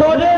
করে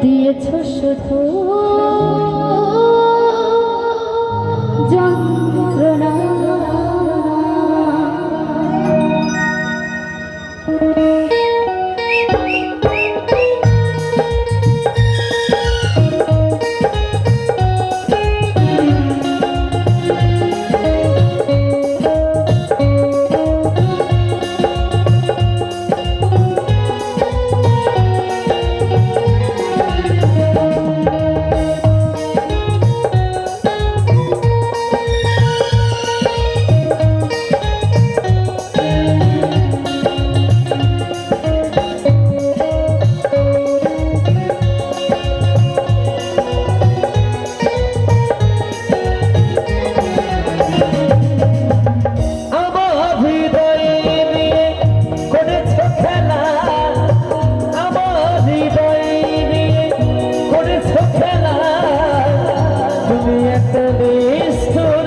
দিয়েছ শুধু আমি এত নিষ্ঠুর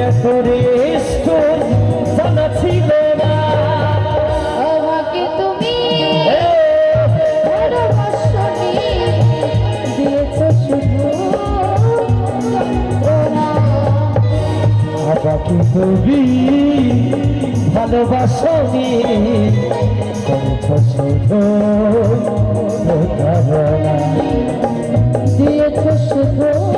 এত রেষ্ট জানা ছিল না। আমাকে তুমি আমাকে তুমি ভালোবাসনি করেছ শুধু দিয়েছ শুধু